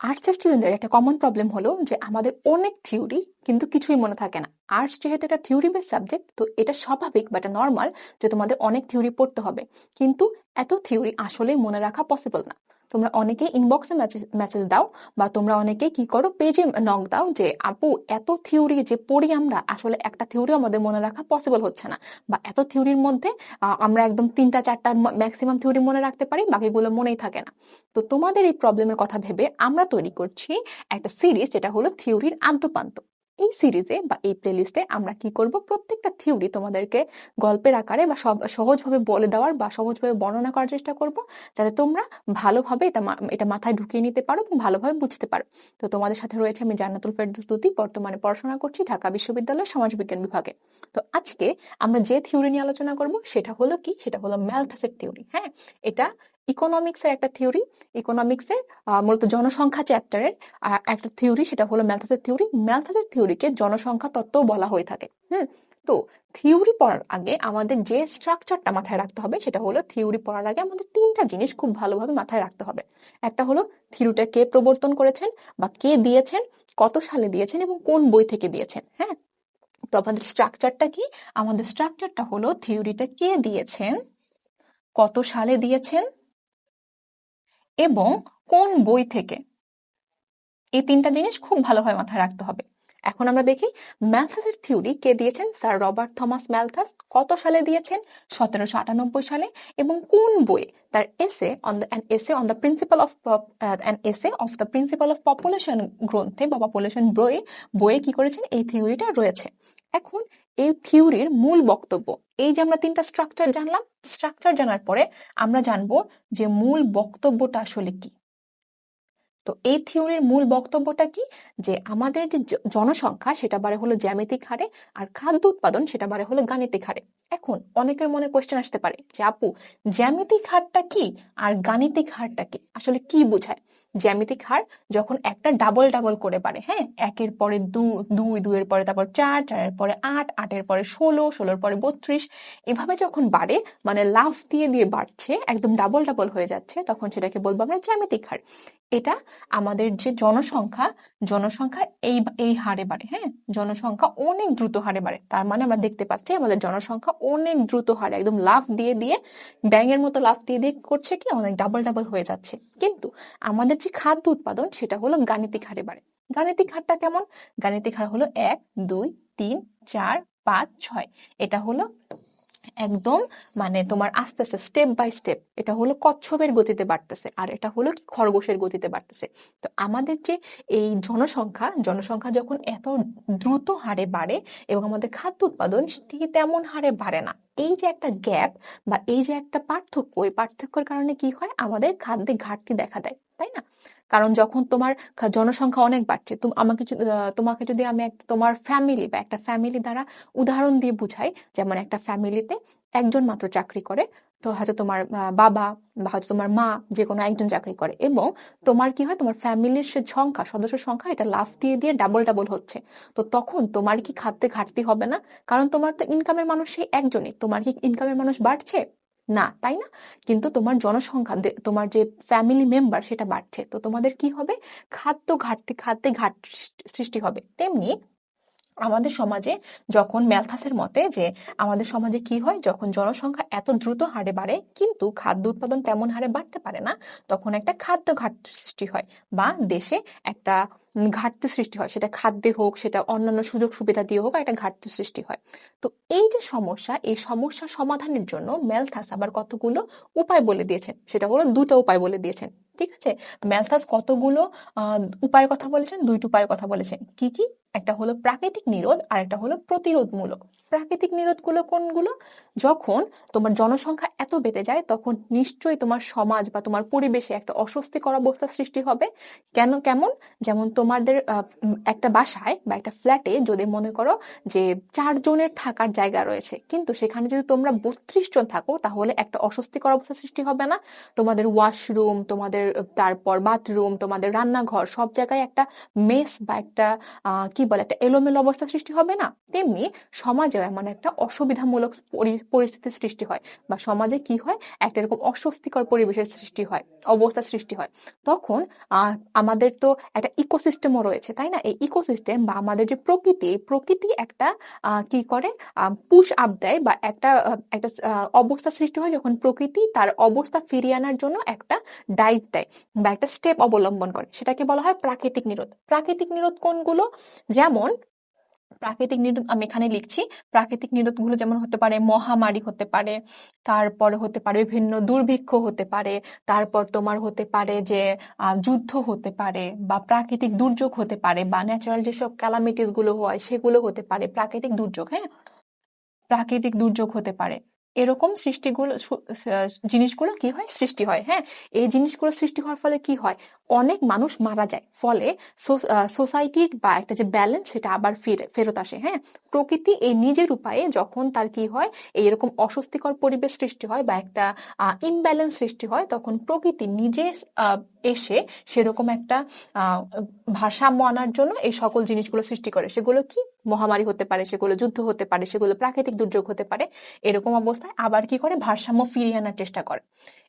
Arts স্টুডেন্টদের একটা common problem হলো যে আমাদের অনেক থিওরি কিন্তু কিছুই মনে থাকে না। আর্টস যেহেতু একটা থিওরি বেস সাবজেক্ট তো এটা স্বাভাবিক বা এটা নর্মাল যে তোমাদের অনেক থিওরি পড়তে হবে। কিন্তু এত থিওরি আসলে মনে রাখা পসিবল না। তোমরা অনেকে ইনবক্সে মেসেজ দাও বা তোমরা অনেকে কি করো পেজে নক দাও যে, আপু, এত থিওরি যে পড়ি আমরা, আসলে একটা থিওরি আমাদের মনে রাখা পসিবল হচ্ছে না। বা এত থিওরির মধ্যে আমরা একদম তিনটা, চারটা ম্যাক্সিমাম থিওরি মনে রাখতে পারি, বাকিগুলো মনেই থাকে না। তো তোমাদের এই প্রবলেমের কথা ভেবে আমরা তৈরি করছি একটা সিরিজ যেটা হলো থিওরির আদ্যপান্ত। এই সিরিজে বা এই প্লেলিস্টে আমরা কি করব? প্রত্যেকটা থিওরি তোমাদেরকে গল্পের আকারে বা সহজভাবে বলে দেওয়ার বা সহজভাবে বর্ণনা করার চেষ্টা করব, যাতে তোমরা ভালোভাবে এটা এটা মাথায় ঢুকিয়ে নিতে পারো এবং ভালোভাবে বুঝতে পারো। তো তোমাদের সাথে রয়েছে আমি জান্নাতুল ফেরদৌস দুতি, বর্তমানে পড়াশোনা করছি ঢাকা বিশ্ববিদ্যালয়ের সমাজবিজ্ঞান বিভাগে। তো আজকে আমরা যে থিওরি নিয়ে আলোচনা করব, সেটা হলো কি? সেটা হলো ম্যালথাসের থিওরি হ্যাঁ? এটা ইকোনমিক্সের একটা থিওরি ইকোনমিক্সের মূলত জনসংখ্যা চ্যাপ্টারের একটা থিওরি সেটা হলো ম্যালথাসের থিওরি ম্যালথাসের থিওরিকে জনসংখ্যা তত্ত্ব বলা হয়ে থাকে, হুম? তো থিওরি পড়ার আগে আমাদের যে স্ট্রাকচারটা মাথায় রাখতে হবে, সেটা হলো থিওরি পড়ার আগে আমাদের তিনটা জিনিস খুব ভালোভাবে মাথায় রাখতে হবে। একটা হলো থিওরিটা কে প্রবর্তন করেছেন বা কে দিয়েছেন, কত সালে দিয়েছেন এবং কোন বই থেকে দিয়েছেন হ্যাঁ? তো আমাদের স্ট্রাকচারটা কি? আমাদের স্ট্রাকচারটা হলো থিওরিটা কে দিয়েছেন, কত সালে দিয়েছেন এবং কোন বই থেকে? এই তিনটা জিনিস খুব ভালোভাবে মাথায় রাখতে হবে। এখন আমরা দেখি ম্যালথাসের থিওরি কে দিয়েছেন? Sir Robert Thomas Malthus. কত সালে দিয়েছেন? সতেরোশো আটানব্বই সালে। এবং কোন বই? তার essay on the an essay on the principle of an essay of the principle of population গ্রন্থে বা পপুলেশন বইয়ে বইয়ে কি করেছেন? এই থিওরিটা রয়েছে। এখন এই থিওরির মূল বক্তব্য। এই যে আমরা তিনটা স্ট্রাকচার জানলাম স্ট্রাকচার জানার পরে আমরা জানব যে মূল বক্তব্যটা আসলে কি। তো এই থিওরির মূল বক্তব্যটা কি? যে আমাদের যে জনসংখ্যা সেটা বারে হলো জ্যামিতিক হারে আর খাদ্য উৎপাদন সেটা বারে হলো গাণিতিক হারে। এখন অনেকের মনে কোয়েশ্চেন আসতে পারে যে আপু, জ্যামিতিক হারটা কি আর গাণিতিক হারটা কি? আসলে কি বোঝায়? জ্যামিতিক হার যখন একটা ডাবল ডাবল করে বাড়ে হ্যাঁ? একের পরে দুই, দুইয়ের পরে তারপর চার, চারের পরে আট, আটের পরে ষোলো, ষোলোর পরে বত্রিশ, এভাবে যখন বাড়ে মানে লাফ দিয়ে দিয়ে বাড়ছে, একদম ডাবল ডাবল হয়ে যাচ্ছে, তখন সেটাকে বলব আমরা জ্যামিতিক হার। এটা আমাদের যে জনসংখ্যা জনসংখ্যা এই এই হারে বাড়ে হ্যাঁ? জনসংখ্যা অনেক দ্রুত হারে বাড়ে। তার মানে আমরা দেখতে পাচ্ছি আমাদের জনসংখ্যা অনেক দ্রুত হারে, একদম লাফ দিয়ে দিয়ে, ব্যাঙের মতো লাফ দিয়ে দিয়ে করছে কি, অনেক ডাবল ডাবল হয়ে যাচ্ছে। কিন্তু আমাদের যে খাদ্য উৎপাদন, সেটা হলো গাণিতিক হারে বাড়ে। গাণিতিক হারটা কেমন? গাণিতিক হার হলো এক, দুই, তিন, চার, পাঁচ, ছয়। এটা হলো একদম মানে তোমার আস্তে আস্তে স্টেপ বাই স্টেপ এটা হলো কচ্ছপের গতিতে বাড়তেছে আর এটা হলো কি খরগোশের গতিতে বাড়তেছে। তো আমাদের যে এই জনসংখ্যা জনসংখ্যা যখন এত দ্রুত হারে বাড়ে এবং আমাদের খাদ্য উৎপাদন ঠিক তেমন হারে বাড়ে না। এই যে একটা গ্যাপ বা এই যে একটা পার্থক্য ওই পার্থক্যের কারণে কি হয়? আমাদের খাদ্যে ঘাটতি দেখা দেয়, তাই না? কারণ যখন তোমার জনসংখ্যা অনেক বাড়ছে আমাকে তোমাকে যদি আমি তোমার ফ্যামিলি বা একটা ফ্যামিলি দ্বারা উদাহরণ দিয়ে বুঝাই, যেমন একটা ফ্যামিলিতে একজন মাত্র চাকরি করে, তো হয়তো তোমার বাবা বা হয়তো তোমার মা যে কোনো একজন চাকরি করে এবং তোমার কি হয়, তোমার ফ্যামিলির সে সংখ্যা, সদস্য সংখ্যা এটা লাভ দিয়ে দিয়ে ডাবল ডাবল হচ্ছে। তো তখন তোমার কি খাদ্যে ঘাটতি হবে না? কারণ তোমার তো ইনকামের মানুষ সেই একজনই, তোমার কি ইনকামের মানুষ বাড়ছে? না, তাই না? কিন্তু তোমার জনসংখ্যা তোমার যে ফ্যামিলি মেম্বার সেটা বাড়ছে। তো তোমাদের কি হবে? খাদ্য ঘাটতি, খাদ্যে ঘাট সৃষ্টি হবে। তেমনি আমাদের সমাজে যখন ম্যালথাসের মতে যে আমাদের সমাজে কি হয়, যখন জনসংখ্যা এত দ্রুত হারে বাড়ে, কিন্তু খাদ্য উৎপাদন তেমন হারে বাড়তে পারে না, তখন একটা খাদ্য ঘাটতি সৃষ্টি হয় বা দেশে একটা ঘাটতি সৃষ্টি হয়। সেটা খাদ্যে হোক, সেটা অন্যান্য সুযোগ সুবিধা দিয়ে হোক, একটা ঘাটতি সৃষ্টি হয়। তো এই যে সমস্যা, এই সমস্যা সমাধানের জন্য ম্যালথাস আবার কতগুলো উপায় বলে দিয়েছেন? সেটা হলো দুটো উপায় বলে দিয়েছেন। ঠিক আছে? ম্যালথাস কতগুলো উপায়ের কথা বলেছেন? দুইটি উপায়ের কথা বলেছেন। কি কি? একটা হলো প্রাকৃতিক নিরোধ আর একটা হলো প্রতিরোধমূলক। প্রাকৃতিক নিরোধগুলো কোনগুলো? যখন তোমার জনসংখ্যা এত বেড়ে যায়, তখন নিশ্চয়ই তোমার সমাজ বা তোমার পরিবেশে একটা অস্বস্তিকর অবস্থা সৃষ্টি হবে। কেন, কেমন? যেমন তোমাদের একটা বাসায় বা একটা ফ্ল্যাটে যদি মনে করো যে চারজনের থাকার জায়গা রয়েছে, কিন্তু সেখানে যদি তোমরা বত্রিশ জন থাকো, তাহলে একটা অস্বস্তিকর অবস্থা সৃষ্টি হবে না? তোমাদের ওয়াশরুম তোমাদের তারপর বাথরুম, তোমাদের রান্নাঘর, সব জায়গায় একটা মেস বা একটা কি বলে, একটা এলোমেলো অবস্থা সৃষ্টি হবে না? তেমনি সমাজেও এমন একটা অসুবিধামূলক পরি- পরিস্থিতির সৃষ্টি হয় বা সমাজে কি হয়? একটা এরকম অস্বস্তিকর পরিবেশের সৃষ্টি হয়, অবস্থা সৃষ্টি হয়। তখন আমাদের তো একটা ইকোসিস্টেমও রয়েছে, তাই না? এই ইকোসিস্টেম বা আমাদের যে প্রকৃতি প্রকৃতি একটা কি করে? পুশ আপ দেয় বা একটা একটা অবস্থা সৃষ্টি হয় যখন প্রকৃতি তার অবস্থা ফিরিয়ে আনার জন্য একটা ডাইভ দেয়। বা একটা স্টেপ অবলম্বন করে। সেটাকে বলা হয় প্রাকৃতিক নিরোধ। প্রাকৃতিক নিরোধ কোনগুলো? যেমন, প্রাকৃতিক নিরোধ আমি এখানে লিখছি। প্রাকৃতিক নিরোধগুলো যেমন হতে পারে মহামারী হতে পারে, তারপর হতে পারে বিভিন্ন দুর্ভিক্ষ হতে পারে, তারপর তোমার হতে পারে যে যুদ্ধ হতে পারে বা প্রাকৃতিক দুর্যোগ হতে পারে বা ন্যাচারাল যেসব ক্যালামিটিসগুলো হয় সেগুলো হতে পারে। প্রাকৃতিক দুর্যোগ হ্যাঁ? প্রাকৃতিক দুর্যোগ হতে পারে। এরকম সৃষ্টিগুলো জিনিসগুলো কি হয়? সৃষ্টি হয় হ্যাঁ? এই জিনিসগুলো সৃষ্টি হওয়ার ফলে কি হয়? অনেক মানুষ মারা যায়। ফলে সোসাইটির বা একটা যে ব্যালেন্স সেটা আবার ফিরে, ফেরত আসে হ্যাঁ? প্রকৃতি এই নিজের উপায়ে যখন তার কি হয়? এই এরকম অস্বস্তিকর পরিবেশ সৃষ্টি হয় বা একটা ইমব্যালেন্স সৃষ্টি হয়, তখন প্রকৃতি নিজে এসে সেরকম একটা ভারসাম্য আনার জন্য এই সকল জিনিসগুলো সৃষ্টি করে। সেগুলো কি? মহামারী হতে পারে, সেগুলো যুদ্ধ হতে পারে, সেগুলো প্রাকৃতিক দুর্যোগ হতে পারে, এরকম অবস্থায় আবার কি করে? ভারসাম্য ফিরিয়ে আনার চেষ্টা করে।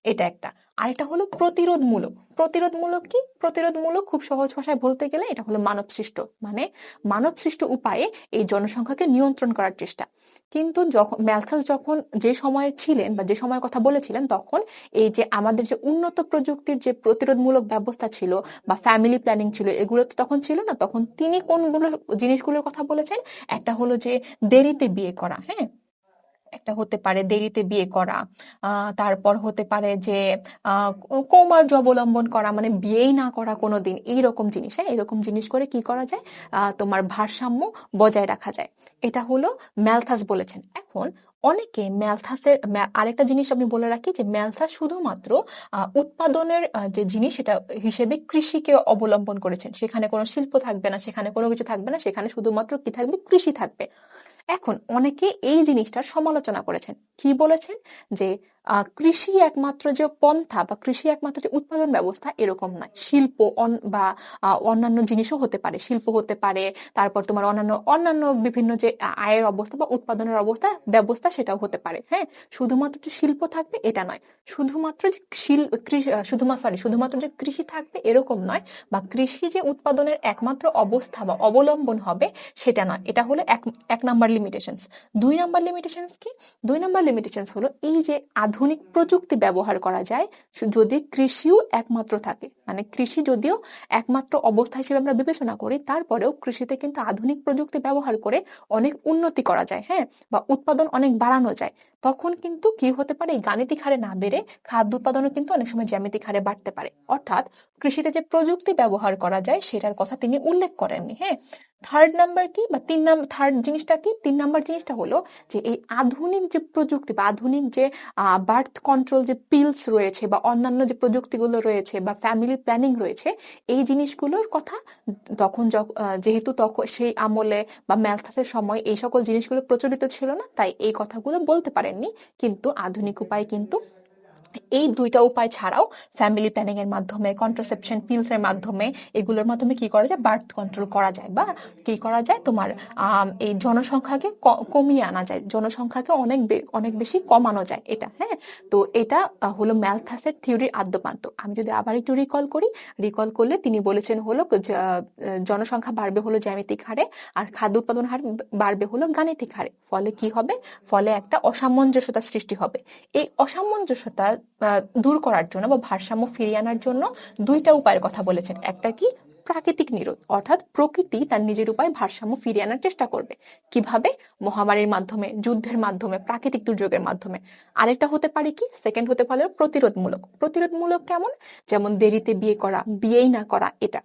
এটা একটা। আরেকটা হলো প্রতিরোধমূলক। প্রতিরোধমূলক কি? প্রতিরোধমূলক খুব সহজ ভাষায় বলতে গেলে এটা হলো মানব সৃষ্ট মানে মানব সৃষ্ট উপায়ে এই জনসংখ্যাকে নিয়ন্ত্রণ করার চেষ্টা। কিন্তু যখন, ম্যালথাস যখন যে সময়ে ছিলেন বা যে সময়ের কথা বলেছিলেন, তখন এই যে আমাদের যে উন্নত প্রযুক্তির যে প্রতিরোধমূলক ব্যবস্থা ছিল বা ফ্যামিলি প্ল্যানিং ছিল, এগুলো তো তখন ছিল না। তখন তিনি কোনগুলো, জিনিসগুলোর কথা বলেছেন? একটা হলো যে দেরিতে বিয়ে করা হ্যাঁ? একটা হতে পারে দেরিতে বিয়ে করা তারপর হতে পারে যে আহ, কৌমার্য অবলম্বন করা মানে বিয়েই না করা কোনোদিন এইরকম জিনিস হ্যাঁ? এরকম জিনিস করে কি করা যায়? তোমার ভারসাম্য বজায় রাখা যায়। এটা হলো ম্যালথাস বলেছেন। এখন অনেকে ম্যালথাসের, ম্যা- আরেকটা জিনিস আমি বলে রাখি যে ম্যালথাস শুধুমাত্র উৎপাদনের যে জিনিস সেটা হিসেবে কৃষিকে অবলম্বন করেছেন। সেখানে কোনো শিল্প থাকবে না, সেখানে কোনো কিছু থাকবে না, সেখানে শুধুমাত্র কি থাকবে? কৃষি থাকবে। এখন অনেকে এই জিনিসটার সমালোচনা করেছেন। কি বলেছেন? যে কৃষি একমাত্র যে পন্থা বা কৃষি একমাত্র যে উৎপাদন ব্যবস্থা এরকম নয়। শিল্প বা অন্যান্য জিনিসও হতে পারে। শিল্প হতে পারে, তারপর তোমার অন্যান্য অন্যান্য বিভিন্ন যে আয়ের অবস্থা বা উৎপাদনের অবস্থা, ব্যবস্থা সেটাও হতে পারে। হ্যাঁ? শুধুমাত্র যে শিল্প থাকবে এটা নয়। শুধুমাত্র যে শিল, কৃষি শুধুমাত্র সরি শুধুমাত্র যে কৃষি থাকবে এরকম নয়, বা কৃষি যে উৎপাদনের একমাত্র অবস্থা বা অবলম্বন হবে সেটা নয়। এটা হলো এক এক নাম্বার লিমিটেশনস দুই নাম্বার লিমিটেশনস কি? দুই নাম্বার লিমিটেশনস হলো এই যে আধুনিক প্রযুক্তি ব্যবহার করা যায় যদি কৃষিও একমাত্র থাকে। মানে কৃষি যদিও একমাত্র অবস্থা হিসেবে আমরা বিবেচনা করি, তারপরেও কৃষিতে কিন্তু আধুনিক প্রযুক্তি ব্যবহার করে অনেক উন্নতি করা যায় হ্যাঁ? বা উৎপাদন অনেক বাড়ানো যায়। তখন কিন্তু কি হতে পারে? এই গাণিতিক হারে না বেড়ে খাদ্য উৎপাদনও কিন্তু অনেক সময় জ্যামিতিক হারে বাড়তে পারে। অর্থাৎ কৃষিতে যে প্রযুক্তি ব্যবহার করা যায়, সেটার কথা তিনি উল্লেখ করেননি হ্যাঁ? থার্ড নাম্বার কি বা তিন নাম্বার থার্ড জিনিসটা কি? তিন নাম্বার জিনিসটা হলো যে এই আধুনিক যে প্রযুক্তি বা আধুনিক যে বার্থ কন্ট্রোল যে পিলস রয়েছে বা অন্যান্য যে প্রযুক্তিগুলো রয়েছে বা ফ্যামিলি প্ল্যানিং রয়েছে, এই জিনিসগুলোর কথা তখন যেহেতু তখন সেই আমলে বা ম্যালথাসের সময় এই সকল জিনিসগুলো প্রচলিত ছিল না, তাই এই কথাগুলো বলতে পারেননি। কিন্তু আধুনিক উপায় কিন্তু এই দুইটা উপায় ছাড়াও ফ্যামিলি প্ল্যানিং এর মাধ্যমে কন্ট্রাসেপশন পিলস এর মাধ্যমে এগুলোর মাধ্যমে কি করা যায়? বার্থ কন্ট্রোল করা যায় বা কি করা যায়? তোমার এই জনসংখ্যাকে কমিয়ে আনা যায়। জনসংখ্যাকে অনেক অনেক বেশি কমানো যায় এটা হ্যাঁ? তো এটা হলো ম্যালথাসের থিওরির আদ্যপান্ত। আমি যদি আবার একটু রিকল করি রিকল করলে তিনি বলেছেন হলো জনসংখ্যা বাড়বে হলো জ্যামিতিক হারে আর খাদ্য উৎপাদন হার বাড়বে হলো গাণিতিক হারে। ফলে কি হবে? ফলে একটা অসামঞ্জস্যতা সৃষ্টি হবে। এই অসামঞ্জস্যতা দূর করার জন্য বা ভারসাম্য ফিরিয়ে আনার জন্য দুইটা উপায়ের কথা বলেছেন। একটা কি? প্রাকৃতিক নিরোধ, অর্থাৎ প্রকৃতি তার নিজের উপায় ভারসাম্য ফিরিয়ে আনার চেষ্টা করবে। কীভাবে? মহামারীর মাধ্যমে, যুদ্ধের মাধ্যমে, প্রাকৃতিক দুর্যোগের মাধ্যমে। আরেকটা হতে পারে কি? সেকেন্ড হতে পারে প্রতিরোধমূলক। প্রতিরোধমূলক কেমন? যেমন দেরিতে বিয়ে করা, বিয়েই না করা, এটা।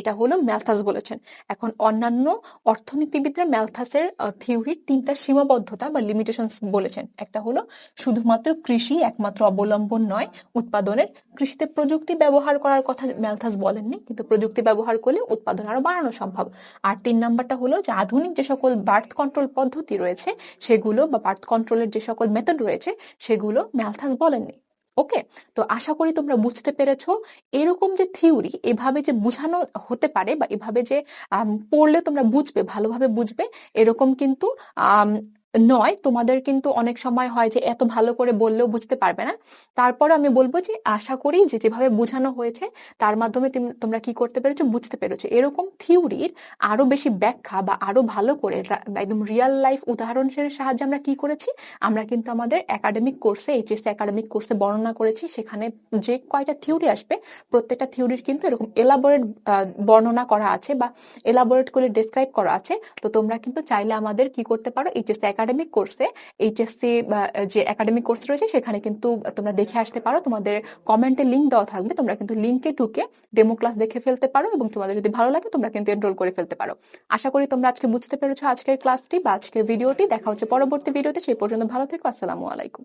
এটা হলো ম্যালথাস বলেছেন। এখন অন্যান্য অর্থনীতিবিদরা ম্যালথাসের থিওরির তিনটা সীমাবদ্ধতা বা লিমিটেশনস বলেছেন। একটা হলো শুধুমাত্র কৃষি একমাত্র অবলম্বন নয়, উৎপাদনের। কৃষিতে প্রযুক্তি ব্যবহার করার কথা ম্যালথাস বলেননি, কিন্তু প্রযুক্তি ব্যবহার করলে উৎপাদন আরও বাড়ানো সম্ভব। আর তিন নাম্বারটা হলো যে আধুনিক যে সকল বার্থ কন্ট্রোল পদ্ধতি রয়েছে, সেগুলো বা বার্থ কন্ট্রোলের যে সকল মেথড রয়েছে, সেগুলো ম্যালথাস বলেননি। ওকে? তো আশা করি তোমরা বুঝতে পেরেছ। এরকম যে থিওরি, এভাবে যে বুঝানো হতে পারে বা এভাবে যে পড়লে তোমরা বুঝবে, ভালোভাবে বুঝবে, এরকম কিন্তু নয়, তোমাদের কিন্তু অনেক সময় হয় যে এত ভালো করে বললেও বুঝতে পারবে না। তারপর আমি বলব যে আশা করি যে যেভাবে বোঝানো হয়েছে, তার মাধ্যমে তোমরা কি করতে পেরেছ? বুঝতে পেরেছ। এরকম থিওরির আরও বেশি ব্যাখ্যা বা আরও ভালো করে একদম রিয়েল লাইফ উদাহরণের সাহায্যে আমরা কি করেছি? আমরা কিন্তু আমাদের একাডেমিক কোর্সে এইচএসসি একাডেমিক কোর্সে বর্ণনা করেছি। সেখানে যে কয়টা থিওরি আসবে, প্রত্যেকটা থিওরির কিন্তু এরকম এলাবোরেট বর্ণনা করা আছে বা এলাবোরেট করে ডেসক্রাইব করা আছে। তো তোমরা কিন্তু চাইলে আমাদের কি করতে পারো? এইচএসসি একাডেমিক কোর্সে এইচএসসি যে একাডেমিক কোর্স রয়েছে, সেখানে কিন্তু তোমরা দেখে আসতে পারো। তোমাদের কমেন্টে লিঙ্ক দেওয়া থাকবে। তোমরা কিন্তু লিঙ্কে ঢুকে ডেমো ক্লাস দেখে ফেলতে পারো এবং তোমাদের যদি ভালো লাগে, তোমরা কিন্তু এনরোল করে ফেলতে পারো। আশা করি তোমরা আজকে বুঝতে পেরেছ আজকের ক্লাসটি বা আজকের ভিডিওটি দেখা হচ্ছে পরবর্তী ভিডিওতে সেই পর্যন্ত ভালো থেকো। আসসালামু আলাইকুম।